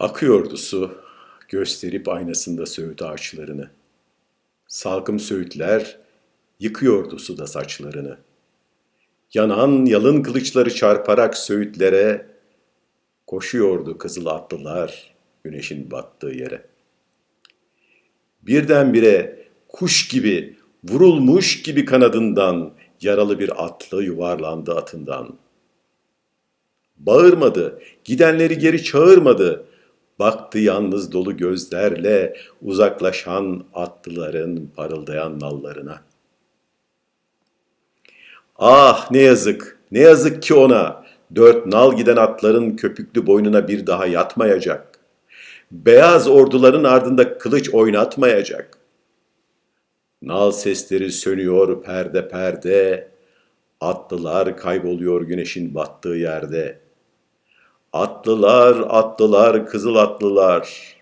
Akıyordu su, gösterip aynasında söğüt ağaçlarını. Salkım söğütler yıkıyordu suda saçlarını. Yanan yalın kılıçları çarparak söğütlere koşuyordu kızıl atlılar güneşin battığı yere. Birdenbire kuş gibi vurulmuş gibi kanadından yaralı bir atlı yuvarlandı atından. Bağırmadı, gidenleri geri çağırmadı. Baktı yalnız dolu gözlerle uzaklaşan atlıların parıldayan nallarına. Ah ne yazık, ne yazık ki ona. Dört nal giden atların köpüklü boynuna bir daha yatmayacak. Beyaz orduların ardında kılıç oynatmayacak. Nal sesleri sönüyor perde perde. Atlılar kayboluyor güneşin battığı yerde. Atlılar, atlılar, kızıl atlılar.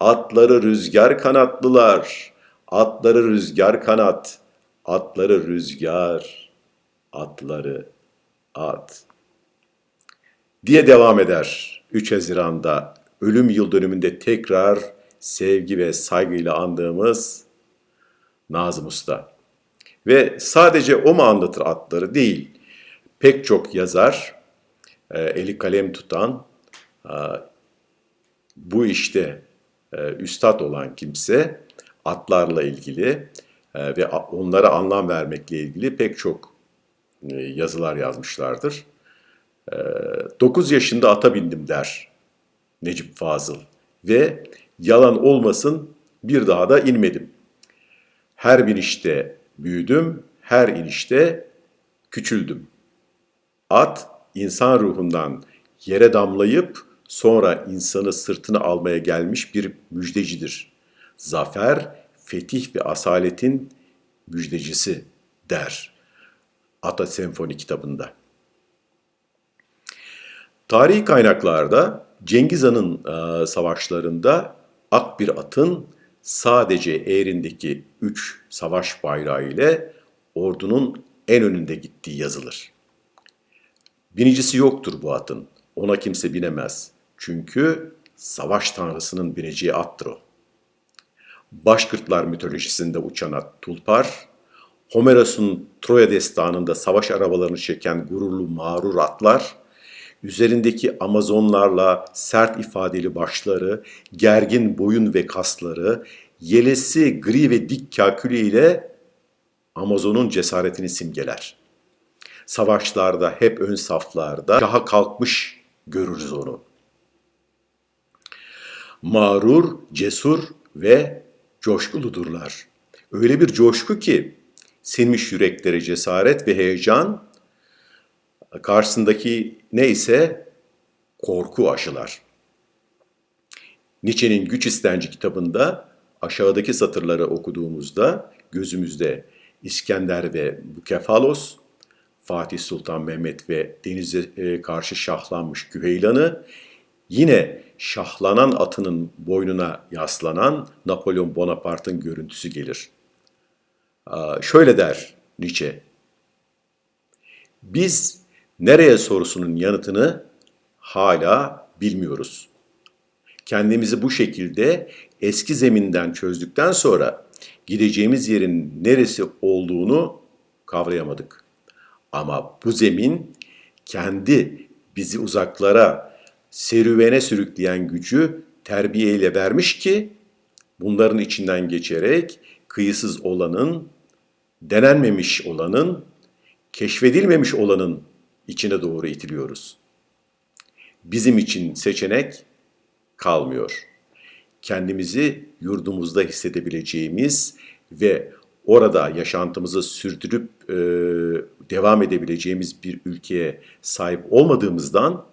Atları rüzgar kanatlılar. Atları rüzgar kanat. Atları rüzgar. Atları at. Diye devam eder. 3 Haziran'da ölüm yıl dönümünde tekrar sevgi ve saygıyla andığımız Nazım Usta. Ve sadece o mu anlatır atları değil, pek çok yazar, e, eli kalem tutan, e, bu işte e, üstad olan kimse atlarla ilgili e, ve onlara anlam vermekle ilgili pek çok e, yazılar yazmışlardır. 9 yaşında ata bindim der Necip Fazıl ve yalan olmasın bir daha da inmedim. Her binişte büyüdüm, her inişte küçüldüm. At insan ruhundan yere damlayıp sonra insanı sırtına almaya gelmiş bir müjdecidir. Zafer, fetih ve asaletin müjdecisi der. Ata Senfoni kitabında. Tarihi kaynaklarda Cengiz Han'ın e, savaşlarında ak bir atın sadece eğrindeki üç savaş bayrağı ile ordunun en önünde gittiği yazılır. Binicisi yoktur bu atın. Ona kimse binemez. Çünkü savaş tanrısının bineceği attır o. Başkırtlar mitolojisinde uçan at Tulpar, Homeros'un Troya destanında savaş arabalarını çeken gururlu mağrur atlar, üzerindeki Amazonlarla sert ifadeli başları, gergin boyun ve kasları, yelesi gri ve dik kakülü ile Amazon'un cesaretini simgeler. Savaşlarda hep ön saflarda daha kalkmış görürüz onu. Mağrur, cesur ve coşkuludurlar. Öyle bir coşku ki sinmiş yüreklere cesaret ve heyecan karşısındaki neyse korku aşılar. Nietzsche'nin Güç İstenci kitabında aşağıdaki satırları okuduğumuzda gözümüzde İskender ve Bukefalos, Fatih Sultan Mehmet ve denize e, karşı şahlanmış Küheylan'ı, yine şahlanan atının boynuna yaslanan Napolyon Bonaparte'ın görüntüsü gelir. Şöyle der Nietzsche, biz nereye sorusunun yanıtını hala bilmiyoruz. Kendimizi bu şekilde eski zeminden çözdükten sonra gideceğimiz yerin neresi olduğunu kavrayamadık. Ama bu zemin kendi bizi uzaklara, serüvene sürükleyen gücü terbiyeyle vermiş ki bunların içinden geçerek kıyısız olanın, denenmemiş olanın, keşfedilmemiş olanın içine doğru itiliyoruz. Bizim için seçenek kalmıyor. Kendimizi yurdumuzda hissedebileceğimiz ve orada yaşantımızı sürdürüp e, devam edebileceğimiz bir ülkeye sahip olmadığımızdan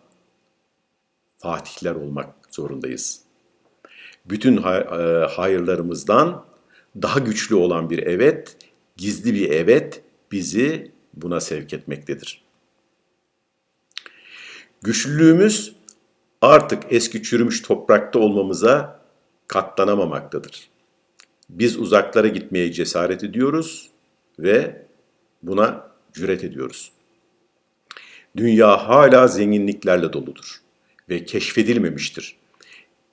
fatihler olmak zorundayız. Bütün e, hayırlarımızdan daha güçlü olan bir evet, gizli bir evet bizi buna sevk etmektedir. Güçlülüğümüz artık eski çürümüş toprakta olmamıza katlanamamaktadır. Biz uzaklara gitmeye cesaret ediyoruz ve buna cüret ediyoruz. Dünya hala zenginliklerle doludur ve keşfedilmemiştir.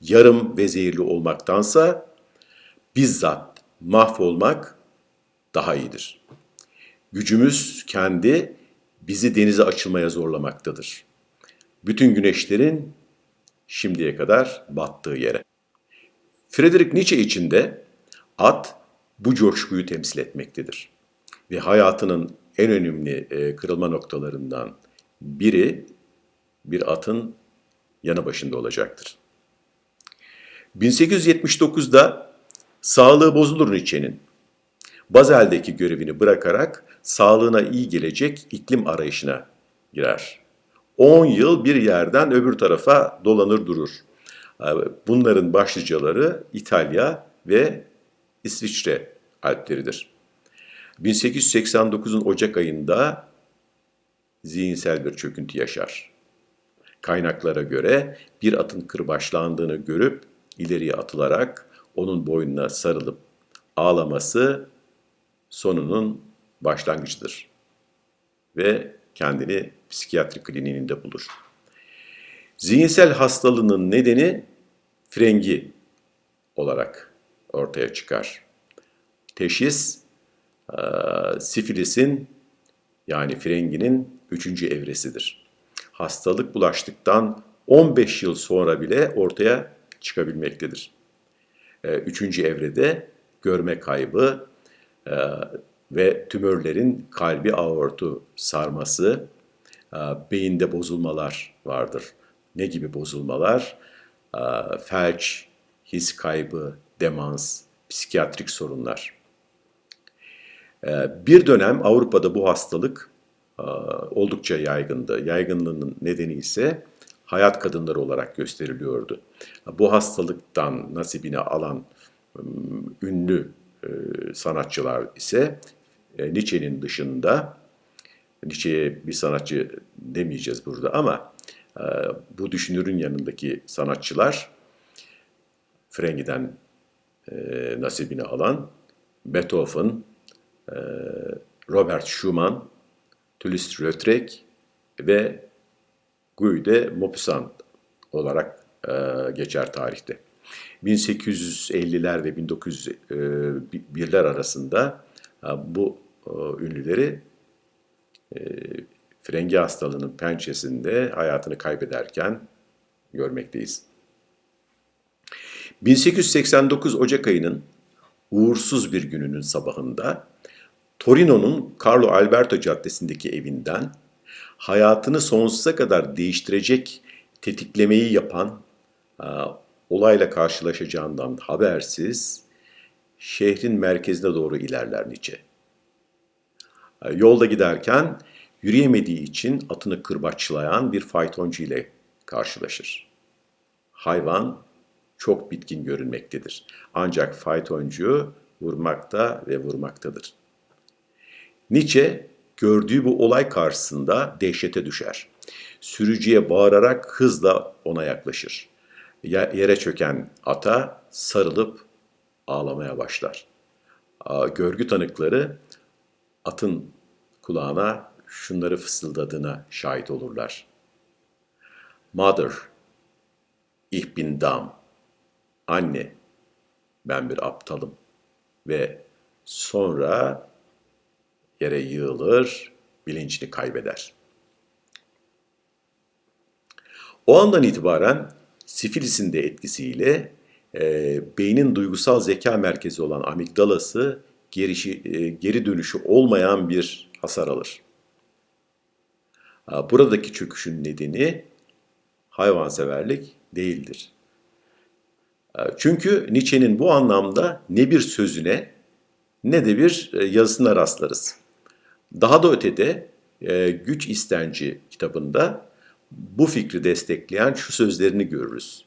yarım ve zehirli olmaktansa bizzat mahvolmak daha iyidir. Gücümüz kendi bizi denize açılmaya zorlamaktadır. Bütün güneşlerin şimdiye kadar battığı yere. Friedrich Nietzsche için de at bu coşkuyu temsil etmektedir. Ve hayatının en önemli e, kırılma noktalarından biri bir atın yanı başında olacaktır. 1879'da sağlığı bozulur Nietzsche'nin. Bazel'deki görevini bırakarak sağlığına iyi gelecek iklim arayışına girer. 10 yıl bir yerden öbür tarafa dolanır durur. Bunların başlıcaları İtalya ve İsviçre Alpleridir. 1889'un Ocak ayında zihinsel bir çöküntü yaşar. Kaynaklara göre bir atın kırbaçlandığını görüp ileriye atılarak onun boynuna sarılıp ağlaması sonunun başlangıcıdır. Ve kendini psikiyatri kliniğinde bulur. Zihinsel hastalığının nedeni frengi olarak ortaya çıkar. Teşhis, e, sifilisin yani frenginin üçüncü evresidir. Hastalık bulaştıktan 15 yıl sonra bile ortaya çıkabilmektedir. E, üçüncü evrede görme kaybı e, ve tümörlerin kalbi aortu sarması, beyinde bozulmalar vardır. Ne gibi bozulmalar? Felç, his kaybı, demans, psikiyatrik sorunlar. Bir dönem Avrupa'da bu hastalık oldukça yaygındı. Yaygınlığının nedeni ise hayat kadınları olarak gösteriliyordu. Bu hastalıktan nasibini alan ünlü sanatçılar ise Nietzsche'nin dışında, Nietzsche'ye bir sanatçı demeyeceğiz burada ama bu düşünürün yanındaki sanatçılar Frengi'den nasibini alan Beethoven, Robert Schumann, Toulouse-Lautrec ve Guy Maupassant olarak geçer tarihte. 1850'ler ve 1901'ler arasında bu ünlüleri frengi hastalığının pençesinde hayatını kaybederken görmekteyiz. 1889 Ocak ayının uğursuz bir gününün sabahında Torino'nun Carlo Alberto Caddesi'ndeki evinden hayatını sonsuza kadar değiştirecek tetiklemeyi yapan olayla karşılaşacağından habersiz şehrin merkezine doğru ilerler Nietzsche. Yolda giderken yürüyemediği için atını kırbaçlayan bir faytoncu ile karşılaşır. Hayvan çok bitkin görünmektedir. Ancak faytoncu vurmakta ve vurmaktadır. Nietzsche gördüğü bu olay karşısında dehşete düşer. Sürücüye bağırarak hızla ona yaklaşır. Yere çöken ata sarılıp ağlamaya başlar. Görgü tanıkları atın kulağına şunları fısıldadığına şahit olurlar. Mother, ich bin dumm. Anne, ben bir aptalım. Ve sonra yere yığılır, bilincini kaybeder. O andan itibaren sifilisin de etkisiyle e, beynin duygusal zeka merkezi olan amigdalası gerişi, e, geri dönüşü olmayan bir hasar alır. Buradaki çöküşün nedeni hayvanseverlik değildir. Çünkü Nietzsche'nin bu anlamda ne bir sözüne ne de bir e, yazısına rastlarız. Daha da ötede e, Güç İstenci kitabında bu fikri destekleyen şu sözlerini görürüz.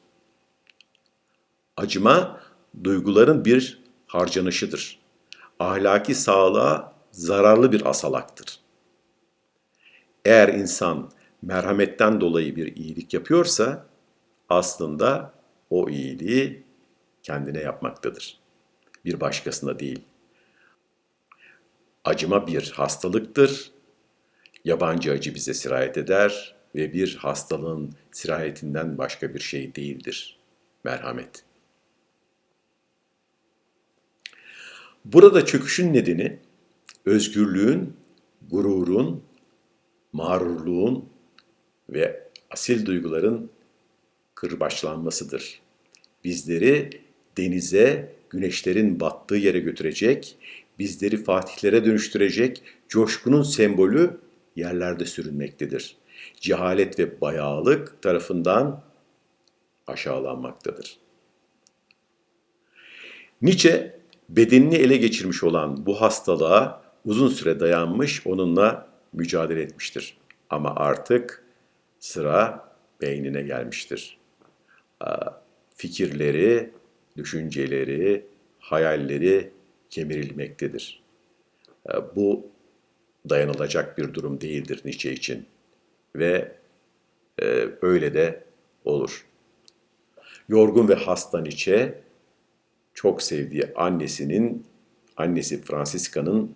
Acıma duyguların bir harcanışıdır. Ahlaki sağlığa zararlı bir asalaktır. Eğer insan merhametten dolayı bir iyilik yapıyorsa aslında o iyiliği kendine yapmaktadır. Bir başkasına değil. Acıma bir hastalıktır. Yabancı acı bize sirayet eder ve bir hastalığın sirayetinden başka bir şey değildir merhamet. Burada çöküşün nedeni özgürlüğün, gururun, mağrurluğun ve asil duyguların kırbaçlanmasıdır. Bizleri denize, güneşlerin battığı yere götürecek, bizleri fatihlere dönüştürecek coşkunun sembolü yerlerde sürünmektedir. Cehalet ve bayağılık tarafından aşağılanmaktadır. Nietzsche bedenini ele geçirmiş olan bu hastalığa uzun süre dayanmış, onunla mücadele etmiştir. Ama artık sıra beynine gelmiştir. Fikirleri, düşünceleri, hayalleri kemirilmektedir. Bu dayanılacak bir durum değildir Nietzsche için ve e, öyle de olur. Yorgun ve hasta Nietzsche çok sevdiği annesinin, annesi Francisca'nın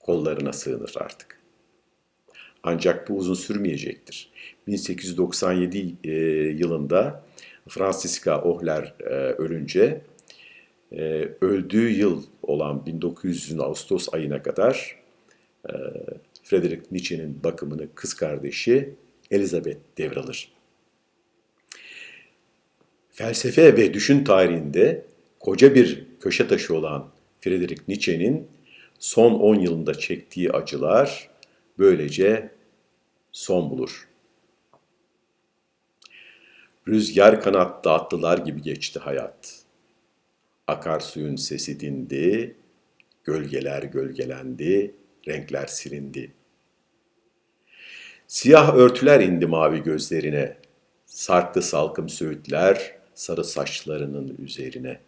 kollarına sığınır artık. Ancak bu uzun sürmeyecektir. 1897 e, yılında Francisca Ohler e, ölünce e, öldüğü yıl olan 1900'ün Ağustos ayına kadar e, Friedrich Nietzsche'nin bakımını kız kardeşi Elizabeth devralır. Felsefe ve düşün tarihinde koca bir köşe taşı olan Friedrich Nietzsche'nin son 10 yılında çektiği acılar böylece son bulur. Rüzgar kanat dağıttılar gibi geçti hayat. Akarsuyun sesi dindi, gölgeler gölgelendi, renkler silindi. Siyah örtüler indi mavi gözlerine, sarktı salkım söğütler sarı saçlarının üzerine.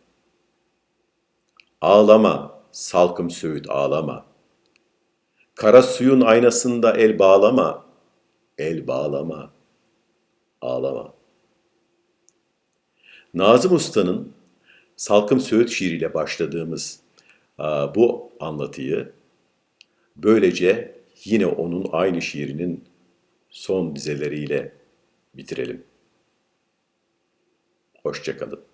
Ağlama, salkım söğüt ağlama. Kara suyun aynasında el bağlama, el bağlama, ağlama. Nazım Usta'nın Salkım Söğüt şiiriyle başladığımız bu anlatıyı böylece yine onun aynı şiirinin son dizeleriyle bitirelim. Hoşçakalın.